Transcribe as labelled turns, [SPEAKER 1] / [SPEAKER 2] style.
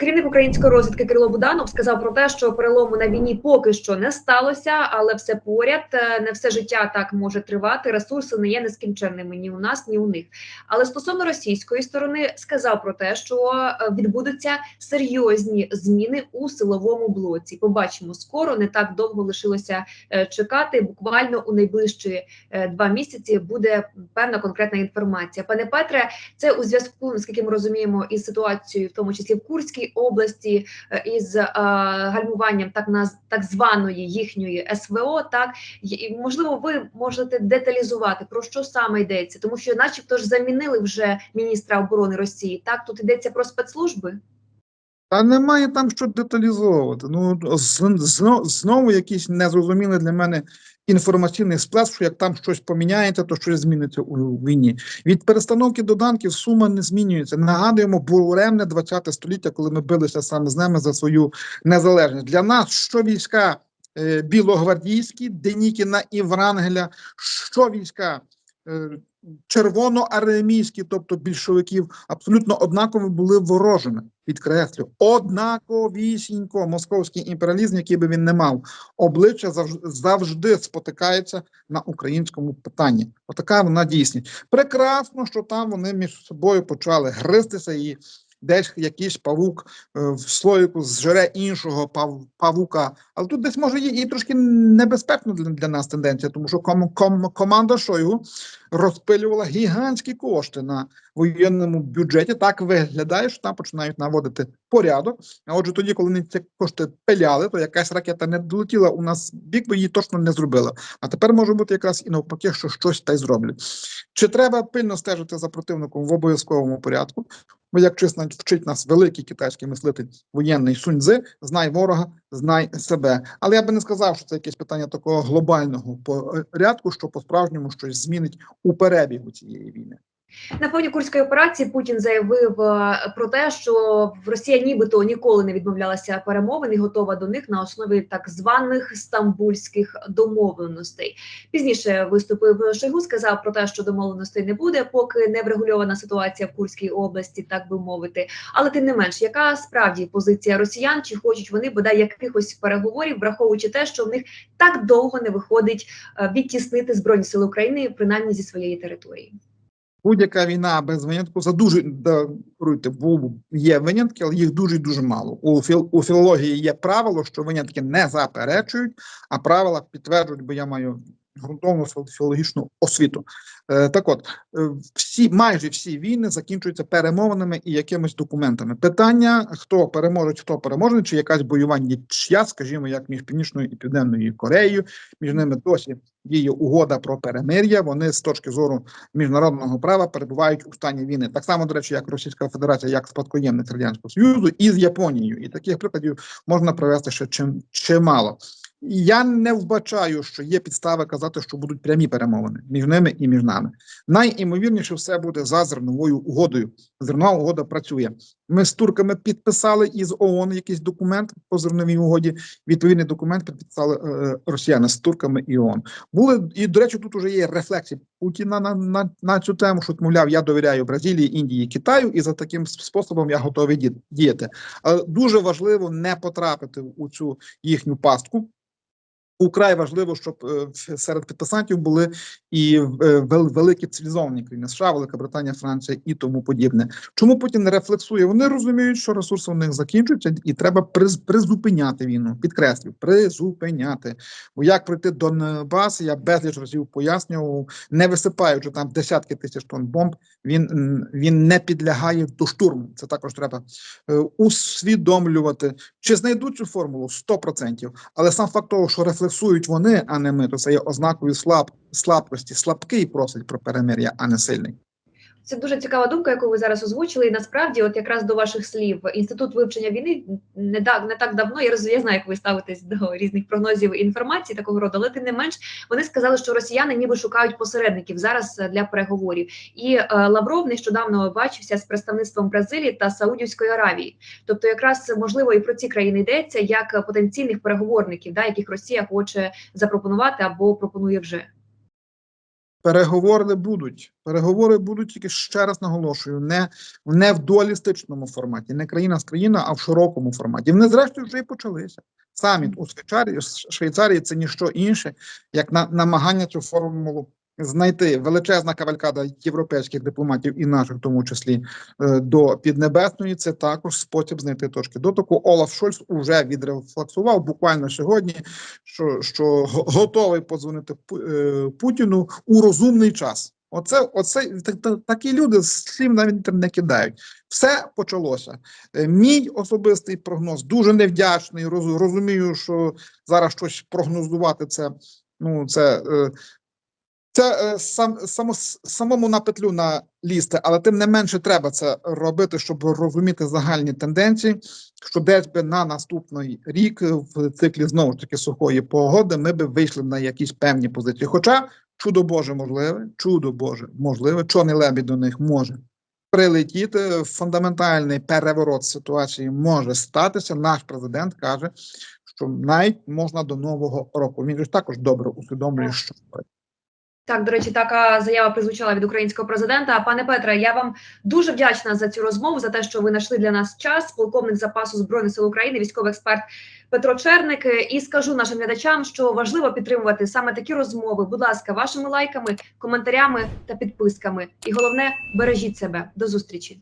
[SPEAKER 1] Керівник української розвідки Кирило Буданов сказав про те, що перелому на війні поки що не сталося, але все поряд. Е, Не все життя так може тривати. Ресурси не є нескінченними ні у нас, ні у них. Але стосовно російської сторони сказав про те, що е, відбудуться серйозні зміни у силовому блоці. Побачимо скоро. Не так довго лишилося е, чекати. Буквально у найближчі два місяці буде певна конкретна інформація. Пане Петре, це у зв'язку, наскільки ми розуміємо, із ситуацією, в тому числі в Курській області, е, із е, гальмуванням так наз так званої їхньої СВО. Так і, можливо, ви можете деталізувати про що саме йдеться, тому що, начебто, ж замінили вже міністра оборони Росії. Так тут йдеться про спецслужби.
[SPEAKER 2] Та немає там що деталізовувати. Ну з- зно- знову якийсь незрозумілий для мене інформаційний сплеск, що як там щось поміняється, то щось зміниться у війні. Від перестановки доданків сума не змінюється. Нагадуємо, буремне 20 століття, коли ми билися саме з ними за свою незалежність. Для нас що війська е, білогвардійські, Денікіна і Врангеля, що війська. е, Червоноармійські, тобто більшовиків, абсолютно однаково були ворожими. Підкреслю, однаковісінько московський імперіалізм, який би він не мав, обличчя завжди спотикається на українському питанні. Отака вона дійсність. Прекрасно, що там вони між собою почали гристися і. Десь якийсь павук е, в слоїку зжере іншого пав, павука. Але тут десь може і трошки небезпечно для, для нас тенденція, тому що ком, ком, команда Шойгу розпилювала гігантські кошти на воєнному бюджеті. Так виглядає, що там починають наводити порядок. А отже, тоді, коли вони ці кошти пиляли, то якась ракета не долетіла у нас бік, бо її точно не зробила. А тепер може бути якраз і навпаки, що щось та й зроблять. Чи треба пильно стежити за противником в обов'язковому порядку? Бо як чесно вчить нас великий китайський мислитель воєнний Суньзи, знай ворога, знай себе. Але я би не сказав, що це якесь питання такого глобального порядку, що по-справжньому щось змінить у перебігу цієї війни.
[SPEAKER 1] На фоні курської операції Путін заявив е, про те, що Росія нібито ніколи не відмовлялася перемовин і готова до них на основі так званих стамбульських домовленостей. Пізніше виступив Шойгу, сказав про те, що домовленостей не буде, поки не врегульована ситуація в Курській області, так би мовити. Але тим не менш, яка справді позиція росіян? Чи хочуть вони бодай якихось переговорів, враховуючи те, що в них так довго не виходить е, відтіснити збройні сили України, принаймні зі своєї території?
[SPEAKER 2] Будь-яка війна без винятку за дуже даруйте, бо є винятки, але їх дуже дуже мало. У філ у філології є правило, що винятки не заперечують, а правила підтверджують, бо я маю ґрунтовну філологічну освіту. Е, так от е, всі майже всі війни закінчуються перемовинами і якимись документами. Питання: хто переможе, хто переможе, чи якась бойова нічия, скажімо, як між північною і південною Кореєю, між ними досі діє угода про перемир'я. Вони з точки зору міжнародного права перебувають у стані війни. Так само, до речі, як Російська Федерація, як спадкоємник Радянського Союзу, і з Японією. І таких прикладів можна привести ще чим чимало. Я не вбачаю, що є підстави казати, що будуть прямі перемовини між ними і між нами. Найімовірніше все буде за зерновою угодою. Зернова угода працює. Ми з турками підписали із ООН якийсь документ по зерновій угоді. Відповідний документ підписали е, росіяни з турками і ООН. Були і до речі, тут уже є рефлексії Путіна на, на, на цю тему, що мовляв, я довіряю Бразилії, Індії, Китаю, і за таким способом я готовий діяти. Але дуже важливо не потрапити у цю їхню пастку. Украй важливо, щоб е, серед підписантів були і е, великі цивілізовані країни США, Велика Британія, Франція і тому подібне. Чому Путін не рефлексує? Вони розуміють, що ресурси у них закінчуються, і треба приз, призупиняти війну. Підкреслю, призупиняти. Бо як прийти до Донбасу, я безліч разів пояснював, не висипаючи там десятки тисяч тонн бомб, він, він не підлягає до штурму. Це також треба е, усвідомлювати. Чи знайдуть цю формулу 100%. Але сам факт того, що рефлексують вони, а не ми, то це є ознакою слаб, слабкості. Слабкий просить про перемир'я, а не сильний.
[SPEAKER 1] Це дуже цікава думка, яку ви зараз озвучили. І насправді, от якраз до ваших слів, інститут вивчення війни не так не так давно. Я роз- я знаю, як ви ставитесь до різних прогнозів інформації такого роду, але тим не менш вони сказали, що росіяни ніби шукають посередників зараз е, для переговорів. І е, Лавров нещодавно бачився з представництвом Бразилії та Саудівської Аравії. Тобто, якраз можливо і про ці країни йдеться як потенційних переговорників, да, яких Росія хоче запропонувати або пропонує вже.
[SPEAKER 2] Переговори будуть. Переговори будуть тільки ще раз наголошую, не, не в дуалістичному форматі, не країна з країна, а в широкому форматі. Вони, зрештою, вже і почалися. Саміт у Швейцарії, Швейцарії це ніщо інше, як на намагання цю формулу знайти величезна кавалькада європейських дипломатів і наших, в тому числі е, до Піднебесної. Це також спосіб знайти точки дотику. Олаф Шольц уже відрефлексував буквально сьогодні, що, що готовий подзвонити е, Путіну у розумний час. Оце, оце так- так- такі люди слів навіть не кидають. Все почалося. Е, Мій особистий прогноз дуже невдячний. роз- Розумію, що зараз щось прогнозувати це. Ну, це, це е, сам, само, самому на петлю налізти, але тим не менше треба це робити, щоб розуміти загальні тенденції, що десь би на наступний рік в циклі знову ж таки сухої погоди ми би вийшли на якісь певні позиції. Хоча чудо Боже можливе, чудо Боже можливе, чорний лебідь до них може прилетіти. Фундаментальний переворот ситуації може статися. Наш президент каже, що навіть можна до нового року. Він ж також добре усвідомлює, що
[SPEAKER 1] Так, до речі, така заява призвучала від українського президента. Пане Петре, я вам дуже вдячна за цю розмову, за те, що ви знайшли для нас час. Полковник запасу збройних сил України, військовий експерт Петро Черник. І скажу нашим глядачам, що важливо підтримувати саме такі розмови. Будь ласка, вашими лайками, коментарями та підписками. І головне, бережіть себе. До зустрічі.